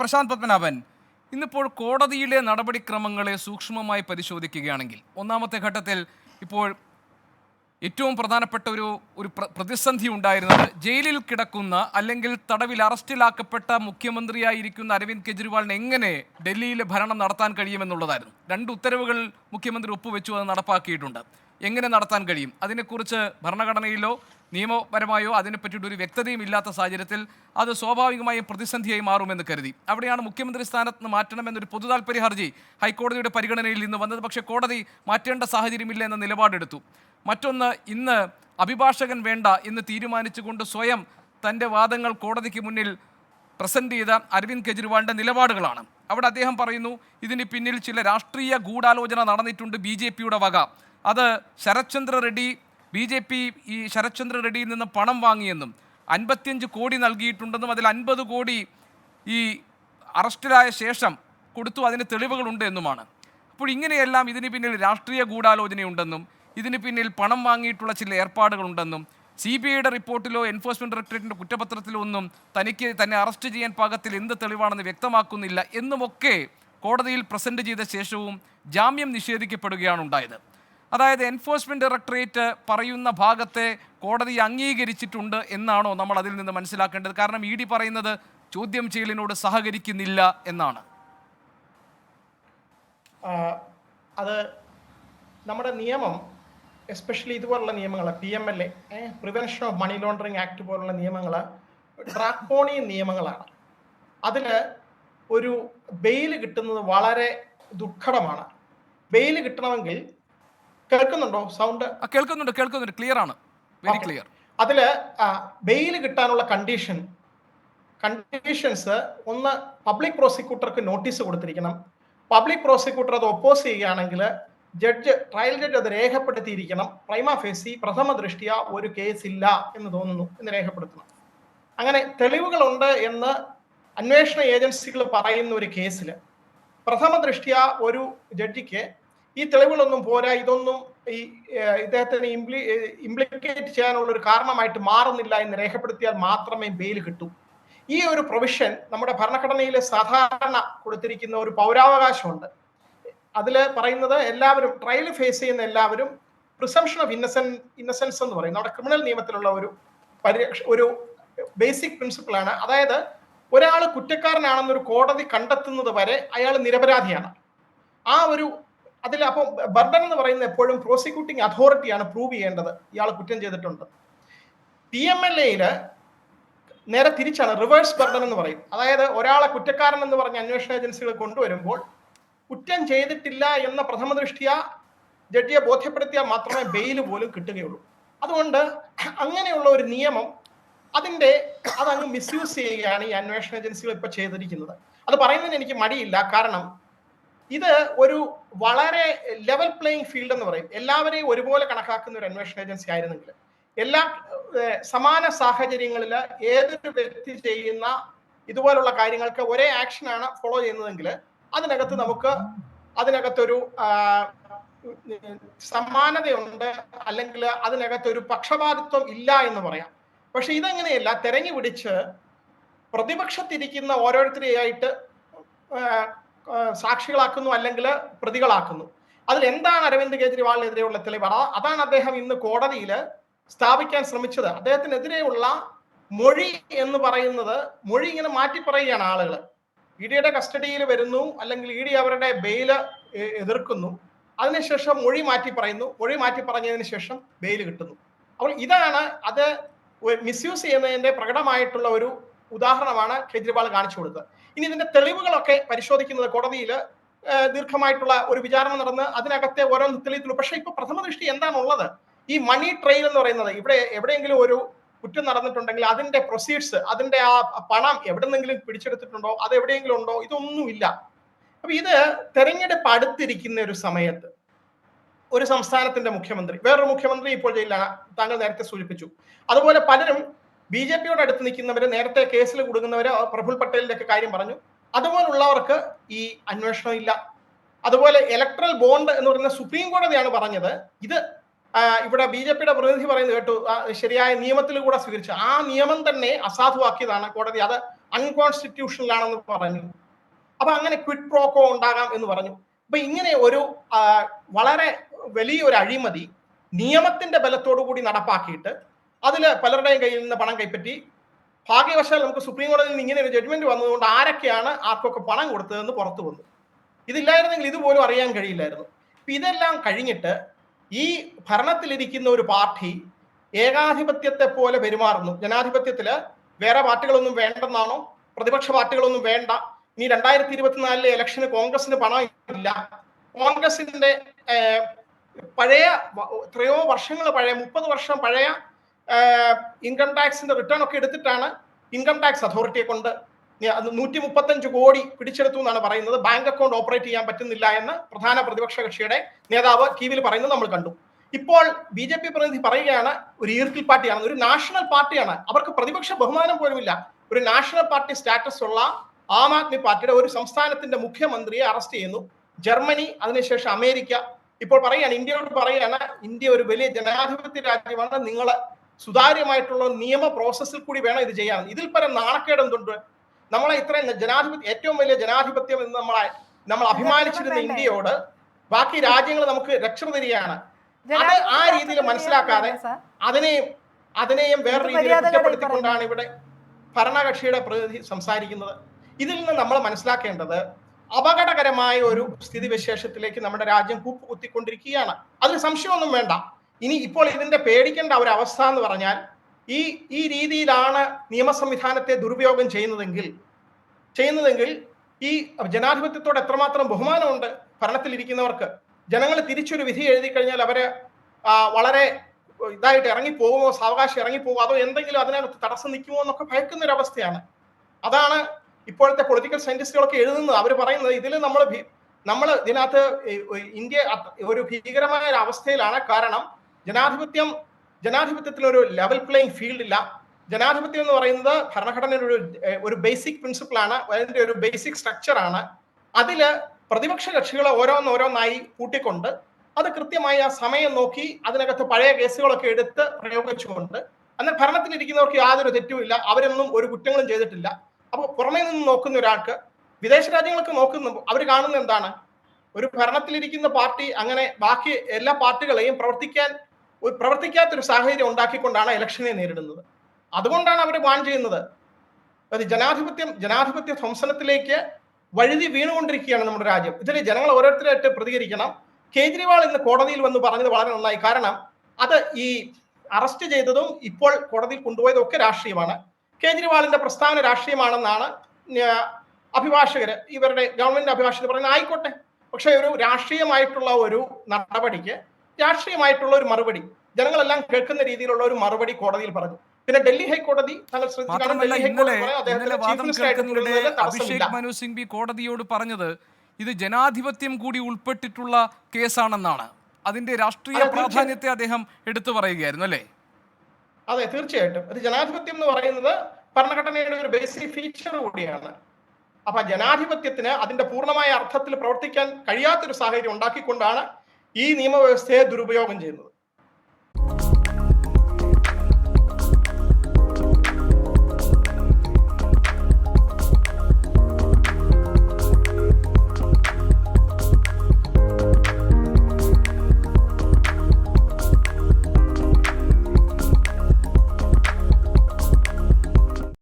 പ്രശാന്ത് പത്മനാഭൻ. ഇന്നിപ്പോൾ കോടതിയിലെ നടപടിക്രമങ്ങളെ സൂക്ഷ്മമായി പരിശോധിക്കുകയാണെങ്കിൽ ഒന്നാമത്തെ ഘട്ടത്തിൽ ഇപ്പോൾ ഏറ്റവും പ്രധാനപ്പെട്ട ഒരു ഒരു പ്രതിസന്ധി ഉണ്ടായിരുന്നത് ജയിലിൽ കിടക്കുന്ന അല്ലെങ്കിൽ തടവിൽ അറസ്റ്റിലാക്കപ്പെട്ട മുഖ്യമന്ത്രിയായിരിക്കുന്ന അരവിന്ദ് കെജ്രിവാളിന് എങ്ങനെ ഡൽഹിയിലെ ഭരണം നടത്താൻ കഴിയുമെന്നുള്ളതായിരുന്നു. രണ്ട് ഉത്തരവുകൾ മുഖ്യമന്ത്രി ഒപ്പുവെച്ചു അത് നടപ്പാക്കിയിട്ടുണ്ട്. എങ്ങനെ നടത്താൻ കഴിയും? അതിനെക്കുറിച്ച് ഭരണഘടനയിലോ നിയമപരമായോ അതിനെപ്പറ്റിയിട്ട് ഒരു വ്യക്തതയും ഇല്ലാത്ത സാഹചര്യത്തിൽ അത് സ്വാഭാവികമായും പ്രതിസന്ധിയായി മാറുമെന്ന് കരുതി. അവിടെയാണ് മുഖ്യമന്ത്രി സ്ഥാനത്ത് നിന്ന് മാറ്റണമെന്നൊരു പൊതു താൽപ്പര്യ ഹർജി ഹൈക്കോടതിയുടെ പരിഗണനയിൽ നിന്ന് വന്നത്. പക്ഷേ കോടതി മാറ്റേണ്ട സാഹചര്യമില്ല എന്ന നിലപാടെടുത്തു. മറ്റൊന്ന് ഇന്ന് അഭിഭാഷകൻ വേണ്ട എന്ന് തീരുമാനിച്ചുകൊണ്ട് സ്വയം തന്റെ വാദങ്ങൾ കോടതിക്ക് മുന്നിൽ പ്രസന്റ് ചെയ്ത അരവിന്ദ് കെജ്രിവാളിന്റെ നിലപാടുകളാണ്. അവിടെ അദ്ദേഹം പറയുന്നു ഇതിന് പിന്നിൽ ചില രാഷ്ട്രീയ ഗൂഢാലോചന നടന്നിട്ടുണ്ട് ബി ജെ പിയുടെ വക. അത് Sarathchandra Reddy B J P ഈ ശരത്ചന്ദ്ര റെഡ്ഡിയിൽ നിന്ന് പണം വാങ്ങിയെന്നും അൻപത്തിയഞ്ച് കോടി നൽകിയിട്ടുണ്ടെന്നും അതിൽ അൻപത് കോടി ഈ അറസ്റ്റിലായ ശേഷം കൊടുത്തു അതിന് തെളിവുകളുണ്ട് എന്നുമാണ്. അപ്പോൾ ഇങ്ങനെയെല്ലാം ഇതിന് പിന്നിൽ രാഷ്ട്രീയ ഗൂഢാലോചനയുണ്ടെന്നും ഇതിന് പിന്നിൽ പണം വാങ്ങിയിട്ടുള്ള ചില ഏർപ്പാടുകളുണ്ടെന്നും സി ബി ഐയുടെ റിപ്പോർട്ടിലോ എൻഫോഴ്സ്മെന്റ് ഡയറക്ടറേറ്റിന്റെ കുറ്റപത്രത്തിലോ ഒന്നും തനിക്ക് തന്നെ അറസ്റ്റ് ചെയ്യാൻ പാകത്തിൽ എന്ത് തെളിവാണെന്ന് വ്യക്തമാക്കുന്നില്ല എന്നുമൊക്കെ കോടതിയിൽ പ്രസന്റ് ചെയ്ത ശേഷവും ജാമ്യം നിഷേധിക്കപ്പെടുകയാണ് ഉണ്ടായത്. അതായത് എൻഫോഴ്സ്മെന്റ് ഡയറക്ടറേറ്റ് പറയുന്ന ഭാഗത്തെ കോടതി അംഗീകരിച്ചിട്ടുണ്ട് എന്നാണോ നമ്മൾ അതിൽ നിന്ന് മനസ്സിലാക്കേണ്ടത്? കാരണം ഇ ഡി പറയുന്നത് ചോദ്യം ചെയ്യലിനോട് സഹകരിക്കുന്നില്ല എന്നാണ്. അത് നമ്മുടെ നിയമം എസ്പെഷ്യലി ഇതുപോലുള്ള നിയമങ്ങൾ P M L A prevention of money laundering act പോലുള്ള നിയമങ്ങൾ ഡ്രാക്കോണിയൻ നിയമങ്ങളാണ്. അതിൽ ഒരു ബെയിൽ കിട്ടുന്നത് വളരെ ദുർഘടമാണ് ബെയിൽ കിട്ടണമെങ്കിൽ കേൾക്കുന്നുണ്ടോ സൗണ്ട് കേൾക്കുന്നുണ്ട് കേൾക്കുന്നുണ്ട്. ക്ലിയർ ആണ്. വെരി ക്ലിയർ അതിൽ ബെയിൽ കിട്ടാനുള്ള കണ്ടീഷൻ കണ്ടീഷൻസ് ഒന്ന് പബ്ലിക് പ്രോസിക്യൂട്ടർക്ക് നോട്ടീസ് കൊടുത്തിരിക്കണം. പബ്ലിക് പ്രോസിക്യൂട്ടർ അത് ഒപ്പോസ് ചെയ്യുകയാണെങ്കിൽ ജഡ്ജ് ട്രയൽ ജഡ്ജ് അത് രേഖപ്പെടുത്തിയിരിക്കണം. പ്രൈമ ഫേസി പ്രഥമ ദൃഷ്ടിയ ഒരു കേസ് ഇല്ല എന്ന് തോന്നുന്നു എന്ന് രേഖപ്പെടുത്തണം. അങ്ങനെ തെളിവുകളുണ്ട് എന്ന് അന്വേഷണ ഏജൻസികൾ പറയുന്ന ഒരു കേസിൽ പ്രഥമ ദൃഷ്ടിയ ഒരു ജഡ്ജിക്ക് ഈ തെളിവുകളൊന്നും പോരാ. ഇതൊന്നും ഈ ഇദ്ദേഹത്തിന് ഇംപ്ലി ഇംപ്ലിക്കേറ്റ് ചെയ്യാനുള്ള ഒരു കാരണമായിട്ട് മാറുന്നില്ല എന്ന് രേഖപ്പെടുത്തിയാൽ മാത്രമേ ബെയിൽ കിട്ടൂ. ഈ ഒരു പ്രൊവിഷൻ നമ്മുടെ ഭരണഘടനയിലെ സാധാരണ കൊടുത്തിരിക്കുന്ന ഒരു പൗരാവകാശമുണ്ട്. അതിൽ പറയുന്നത് എല്ലാവരും ട്രയൽ ഫേസ് ചെയ്യുന്ന എല്ലാവരും പ്രിസംഷൻ ഓഫ് ഇന്നസെൻ ഇന്നസെൻസ് എന്ന് പറയും. നമ്മുടെ ക്രിമിനൽ നിയമത്തിലുള്ള ഒരു പരിരക്ഷ ഒരു ബേസിക് പ്രിൻസിപ്പിൾ ആണ്. അതായത് ഒരാൾ കുറ്റക്കാരനാണെന്നൊരു കോടതി കണ്ടെത്തുന്നത് വരെ അയാൾ നിരപരാധിയാണ്. ആ ഒരു അതിൽ അപ്പോൾ ബർഡൻ എന്ന് പറയുന്നത് എപ്പോഴും പ്രോസിക്യൂട്ടിംഗ് അതോറിറ്റിയാണ് പ്രൂവ് ചെയ്യേണ്ടത്. ഇയാൾ കുറ്റം ചെയ്തിട്ടുണ്ട്. പി എം എൽ എയിൽ നേരെ തിരിച്ചാണ് റിവേഴ്സ് ബർഡൻ എന്ന് പറയും. അതായത് ഒരാളെ കുറ്റക്കാരൻ എന്ന് പറഞ്ഞ അന്വേഷണ ഏജൻസികൾ കൊണ്ടുവരുമ്പോൾ കുറ്റം ചെയ്തിട്ടില്ല എന്ന പ്രഥമ ദൃഷ്ടിയ ജഡ്ജിയെ ബോധ്യപ്പെടുത്തിയാൽ മാത്രമേ ബെയിൽ പോലും കിട്ടുകയുള്ളൂ. അതുകൊണ്ട് അങ്ങനെയുള്ള ഒരു നിയമം അതിന്റെ അതങ്ങ് മിസ്യൂസ് ചെയ്യുകയാണ് ഈ അന്വേഷണ ഏജൻസികൾ ഇപ്പൊ ചെയ്തിരിക്കുന്നത്. അത് പറയുന്നതിന് എനിക്ക് മടിയില്ല. കാരണം ഇത് ഒരു വളരെ ലെവൽ പ്ലേയിങ് ഫീൽഡ് എന്ന് പറയും. എല്ലാവരെയും ഒരുപോലെ കണക്കാക്കുന്ന ഒരു അന്വേഷണ ഏജൻസി ആയിരുന്നെങ്കിൽ എല്ലാ സമാന സാഹചര്യങ്ങളിൽ ഏതൊരു വ്യക്തി ചെയ്യുന്ന ഇതുപോലുള്ള കാര്യങ്ങൾക്ക് ഒരേ ആക്ഷനാണ് ഫോളോ ചെയ്യുന്നതെങ്കിൽ അതിനകത്ത് നമുക്ക് അതിനകത്തൊരു സമാനതയുണ്ട് അല്ലെങ്കിൽ അതിനകത്തൊരു പക്ഷപാതിത്വം ഇല്ല എന്ന് പറയാം. പക്ഷെ ഇതങ്ങനെയല്ല തെരഞ്ഞു പിടിച്ച് പ്രതിപക്ഷത്തിരിക്കുന്ന ഓരോരുത്തരെയായിട്ട് സാക്ഷികളാക്കുന്നു അല്ലെങ്കിൽ പ്രതികളാക്കുന്നു. അതിൽ എന്താണ് അരവിന്ദ് കെജ്രിവാളിനെതിരെയുള്ള തെളിവ്? അതാ- അതാണ് അദ്ദേഹം ഇന്ന് കോടതിയിൽ സ്ഥാപിക്കാൻ ശ്രമിച്ചത്. അദ്ദേഹത്തിനെതിരെയുള്ള മൊഴി എന്ന് പറയുന്നത് മൊഴി ഇങ്ങനെ മാറ്റി പറയുകയാണ് ആളുകൾ ഇ ഡിയുടെ കസ്റ്റഡിയിൽ വരുന്നു അല്ലെങ്കിൽ ഇ ഡി അവരുടെ ബെയിൽ എതിർക്കുന്നു. അതിനുശേഷം മൊഴി മാറ്റി പറയുന്നു മൊഴി മാറ്റി പറഞ്ഞതിന് ശേഷം ബെയിൽ കിട്ടുന്നു. അപ്പോൾ ഇതാണ് അത് മിസ്യൂസ് ചെയ്യുന്നതിന്റെ പ്രകടമായിട്ടുള്ള ഒരു ഉദാഹരണമാണ് കേജ്രിവാൾ കാണിച്ചു കൊടുത്തത്. ഇനി ഇതിന്റെ തെളിവുകളൊക്കെ പരിശോധിക്കുന്നത് കോടതിയിൽ ദീർഘമായിട്ടുള്ള ഒരു വിചാരണ നടന്ന് അതിനകത്തെ ഓരോ തെളിയത്തുള്ളൂ പക്ഷെ ഇപ്പൊ പ്രഥമ ദൃഷ്ടി എന്താണുള്ളത്? ഈ മണി ട്രെയിൽ എന്ന് പറയുന്നത് ഇവിടെ എവിടെയെങ്കിലും ഒരു കുറ്റം നടന്നിട്ടുണ്ടെങ്കിൽ അതിന്റെ പ്രൊസീഡ്സ് അതിന്റെ ആ പണം എവിടെന്നെങ്കിലും പിടിച്ചെടുത്തിട്ടുണ്ടോ അത് എവിടെയെങ്കിലും ഉണ്ടോ ഇതൊന്നുമില്ല. അപ്പൊ ഇത് തെരഞ്ഞെടുപ്പ് അടുത്തിരിക്കുന്ന ഒരു സമയത്ത് ഒരു സംസ്ഥാനത്തിന്റെ മുഖ്യമന്ത്രി വേറൊരു മുഖ്യമന്ത്രി ഇപ്പോൾ ജയിലിലാണ് താങ്കൾ നേരത്തെ സൂചിപ്പിച്ചു. അതുപോലെ പലരും ബി ജെ പിയോട് അടുത്ത് നിൽക്കുന്നവര് നേരത്തെ കേസിൽ കുടുങ്ങുന്നവര് പ്രഫുൽ പട്ടേലിന്റെ ഒക്കെ കാര്യം പറഞ്ഞു. അതുപോലുള്ളവർക്ക് ഈ അന്വേഷണം ഇല്ല. അതുപോലെ ഇലക്ട്രൽ ബോണ്ട് എന്ന് പറയുന്ന സുപ്രീം കോടതിയാണ് പറഞ്ഞത്. ഇത് ഇവിടെ ബി ജെ പിയുടെ പ്രതിനിധി പറയുന്നത് കേട്ടു. ശരിയായ നിയമത്തിൽ കൂടെ സ്വീകരിച്ചു. ആ നിയമം തന്നെ അസാധുവാക്കിയതാണ് കോടതി. അത് അൺകോൺസ്റ്റിറ്റ്യൂഷണൽ ആണെന്ന് പറഞ്ഞു. അപ്പൊ അങ്ങനെ ക്വിഡ് പ്രോക്കോ ഉണ്ടാകാം എന്ന് പറഞ്ഞു. അപ്പൊ ഇങ്ങനെ ഒരു വളരെ വലിയൊരു അഴിമതി നിയമത്തിന്റെ ബലത്തോടു കൂടി നടപ്പാക്കിയിട്ട് അതിൽ പലരുടെയും കയ്യിൽ നിന്ന് പണം കൈപ്പറ്റി ഭാഗ്യവശാൽ നമുക്ക് സുപ്രീം കോടതിയിൽ നിന്ന് ഇങ്ങനെ ഒരു ജഡ്ജ്മെന്റ് വന്നതുകൊണ്ട് ആരൊക്കെയാണ് ആർക്കൊക്കെ പണം കൊടുത്തതെന്ന് പുറത്തു വന്നു. ഇതില്ലായിരുന്നെങ്കിൽ ഇതുപോലും അറിയാൻ കഴിയില്ലായിരുന്നു. അപ്പം ഇതെല്ലാം കഴിഞ്ഞിട്ട് ഈ ഭരണത്തിലിരിക്കുന്ന ഒരു പാർട്ടി ഏകാധിപത്യത്തെ പോലെ പെരുമാറുന്നു. ജനാധിപത്യത്തിൽ വേറെ പാർട്ടികളൊന്നും വേണ്ടെന്നാണോ? പ്രതിപക്ഷ പാർട്ടികളൊന്നും വേണ്ട. ഇനി രണ്ടായിരത്തി ഇരുപത്തിനാലിലെ ഇലക്ഷന് കോൺഗ്രസിന് പണം ഇല്ല. കോൺഗ്രസിന്റെ പഴയ എത്രയോ വർഷങ്ങൾ പഴയ മുപ്പത് വർഷം പഴയ ഇൻകം ടാക്സിന്റെ റിട്ടേൺ ഒക്കെ എടുത്തിട്ടാണ് ഇൻകം ടാക്സ് അതോറിറ്റിയെ കൊണ്ട് നൂറ്റി മുപ്പത്തഞ്ച് കോടി പിടിച്ചെടുത്തു എന്നാണ് പറയുന്നത്. ബാങ്ക് അക്കൗണ്ട് ഓപ്പറേറ്റ് ചെയ്യാൻ പറ്റുന്നില്ല എന്ന് പ്രധാന പ്രതിപക്ഷ കക്ഷിയുടെ നേതാവ് കീവിൽ പറയുന്നത് നമ്മൾ കണ്ടു. ഇപ്പോൾ ബി ജെ പി പ്രതിനിധി പറയുകയാണ് ഒരു ഈർക്കിൽ പാർട്ടിയാണ് ഒരു നാഷണൽ പാർട്ടിയാണ്. അവർക്ക് പ്രതിപക്ഷ ബഹുമാനം പോലുമില്ല. ഒരു നാഷണൽ പാർട്ടി സ്റ്റാറ്റസ് ഉള്ള ആം ആദ്മി പാർട്ടിയുടെ ഒരു സംസ്ഥാനത്തിന്റെ മുഖ്യമന്ത്രിയെ അറസ്റ്റ് ചെയ്യുന്നു. ജർമ്മനി അതിനുശേഷം അമേരിക്ക. ഇപ്പോൾ പറയുകയാണ് ഇന്ത്യയോട് പറയുകയാണ് ഇന്ത്യ ഒരു വലിയ ജനാധിപത്യ രാജ്യമാണ് നിങ്ങൾ സുതാര്യമായിട്ടുള്ള നിയമ പ്രോസസ്സിൽ കൂടി വേണം ഇത് ചെയ്യാൻ. ഇതിൽ പരം നാണക്കേട് എന്തുണ്ട്? നമ്മളെ ഇത്രയും ജനാധിപത്യ ഏറ്റവും വലിയ ജനാധിപത്യം എന്ന് നമ്മളെ നമ്മൾ അഭിമാനിച്ചിരുന്ന ഇന്ത്യയോട് ബാക്കി രാജ്യങ്ങൾ നമുക്ക് രക്ഷ തരികയാണ്. അത് ആ രീതിയിൽ മനസ്സിലാക്കാതെ അതിനെയും അതിനെയും വേറെ രീതിയിൽ കുറ്റപ്പെടുത്തിക്കൊണ്ടാണ് ഇവിടെ ഭരണകക്ഷിയുടെ പ്രതിനിധി സംസാരിക്കുന്നത്. ഇതിൽ നിന്ന് നമ്മൾ മനസ്സിലാക്കേണ്ടത് അപകടകരമായ ഒരു സ്ഥിതിവിശേഷത്തിലേക്ക് നമ്മുടെ രാജ്യം കൂപ്പ് കുത്തിക്കൊണ്ടിരിക്കുകയാണ് അതിൽ സംശയമൊന്നും വേണ്ട. ഇനി ഇപ്പോൾ ഇതിന്റെ പേടിക്കേണ്ട ഒരു അവസ്ഥ എന്ന് പറഞ്ഞാൽ ഈ ഈ രീതിയിലാണ് നിയമ സംവിധാനത്തെ ദുരുപയോഗം ചെയ്യുന്നതെങ്കിൽ ചെയ്യുന്നതെങ്കിൽ ഈ ജനാധിപത്യത്തോട് എത്രമാത്രം ബഹുമാനമുണ്ട് ഭരണത്തിലിരിക്കുന്നവർക്ക്. ജനങ്ങൾ തിരിച്ചൊരു വിധി എഴുതി കഴിഞ്ഞാൽ അവരെ വളരെ ഇതായിട്ട് ഇറങ്ങിപ്പോകുമോ സാവകാശം ഇറങ്ങിപ്പോകുമോ അതോ എന്തെങ്കിലും അതിനകത്ത് തടസ്സം നിൽക്കുമോ എന്നൊക്കെ ഭയക്കുന്ന ഒരു അവസ്ഥയാണ് അതാണ് ഇപ്പോഴത്തെ പൊളിറ്റിക്കൽ സയന്റിസ്റ്റുകളൊക്കെ എഴുതുന്നത്. അവർ പറയുന്നത് ഇതിൽ നമ്മൾ നമ്മൾ ഇതിനകത്ത് ഇന്ത്യ ഒരു ഭീകരമായ ഒരു അവസ്ഥയിലാണ്. കാരണം ജനാധിപത്യം ജനാധിപത്യത്തിൽ ഒരു ലെവൽ പ്ലേയിങ് ഫീൽഡ് ഇല്ല. ജനാധിപത്യം എന്ന് പറയുന്നത് ഭരണഘടനയുടെ ഒരു ഒരു ബേസിക് പ്രിൻസിപ്പിൾ ആണ് അതിന്റെ ഒരു ബേസിക് സ്ട്രക്ചർ ആണ്. അതിൽ പ്രതിപക്ഷ കക്ഷികളെ ഓരോന്നോരോന്നായി കൂട്ടിക്കൊണ്ട് അത് കൃത്യമായി ആ സമയം നോക്കി അതിനകത്ത് പഴയ കേസുകളൊക്കെ എടുത്ത് പ്രയോഗിച്ചുകൊണ്ട് എന്നാൽ ഭരണത്തിലിരിക്കുന്നവർക്ക് യാതൊരു തെറ്റുമില്ല അവരൊന്നും ഒരു കുറ്റങ്ങളും ചെയ്തിട്ടില്ല. അപ്പോൾ പുറമേ നിന്ന് നോക്കുന്ന ഒരാൾക്ക് വിദേശ രാജ്യങ്ങളൊക്കെ നോക്കുന്ന അവർ കാണുന്ന എന്താണ്? ഒരു ഭരണത്തിലിരിക്കുന്ന പാർട്ടി അങ്ങനെ ബാക്കി എല്ലാ പാർട്ടികളെയും പ്രവർത്തിക്കാൻ പ്രവർത്തിക്കാത്തൊരു സാഹചര്യം ഉണ്ടാക്കിക്കൊണ്ടാണ് ഇലക്ഷനെ നേരിടുന്നത്. അതുകൊണ്ടാണ് അവർ വാൺ ചെയ്യുന്നത്. അത് ജനാധിപത്യം ജനാധിപത്യ ധ്വംസനത്തിലേക്ക് വഴുതി വീണുകൊണ്ടിരിക്കുകയാണ് നമ്മുടെ രാജ്യം. ഇതിൽ ജനങ്ങൾ ഓരോരുത്തരായിട്ട് പ്രതികരിക്കണം. കേജ്രിവാൾ ഇന്ന് കോടതിയിൽ വന്ന് പറഞ്ഞത് വളരെ നന്നായി. കാരണം അത് ഈ അറസ്റ്റ് ചെയ്തതും ഇപ്പോൾ കോടതിയിൽ കൊണ്ടുപോയതും ഒക്കെ രാഷ്ട്രീയമാണ്. കേജ്രിവാളിന്റെ പ്രസ്താവന രാഷ്ട്രീയമാണെന്നാണ് അഭിഭാഷകർ ഇവരുടെ ഗവൺമെന്റ് അഭിഭാഷകർ പറയുന്നത്. ആയിക്കോട്ടെ. പക്ഷേ ഒരു രാഷ്ട്രീയമായിട്ടുള്ള ഒരു നടപടിക്ക് രാഷ്ട്രീയമായിട്ടുള്ള ഒരു മറുപടി. ജനങ്ങളെല്ലാം കേൾക്കുന്ന രീതിയിലുള്ള ഒരു മറുപടി കോടതിയിൽ പറഞ്ഞു. പിന്നെ ഡൽഹി ഹൈക്കോടതി തടസ്സമില്ല. അഭിഷേക് മനു സിംഗ്വി കോടതിയോട് പറഞ്ഞത് ഇത് ജനാധിപത്യം കൂടി ഉൾപ്പെട്ടിട്ടുള്ള കേസാണെന്നാണ്. അതിന്റെ രാഷ്ട്രീയ പ്രാധാന്യത്തെ അദ്ദേഹം എടുത്തു പറയുകയായിരുന്നു അല്ലേ? അതെ തീർച്ചയായിട്ടും. ഒരു ജനാധിപത്യം എന്ന് പറയുന്നത് ഭരണഘടനയുടെ ഒരു ബേസിക് ഫീച്ചർ കൂടിയാണ്. അപ്പൊ ജനാധിപത്യത്തിന് അതിന്റെ പൂർണമായ അർത്ഥത്തിൽ പ്രവർത്തിക്കാൻ കഴിയാത്തൊരു സാഹചര്യം ഉണ്ടാക്കിക്കൊണ്ടാണ് ഈ നിയമവ്യവസ്ഥയെ ദുരുപയോഗം ചെയ്യുന്നത്.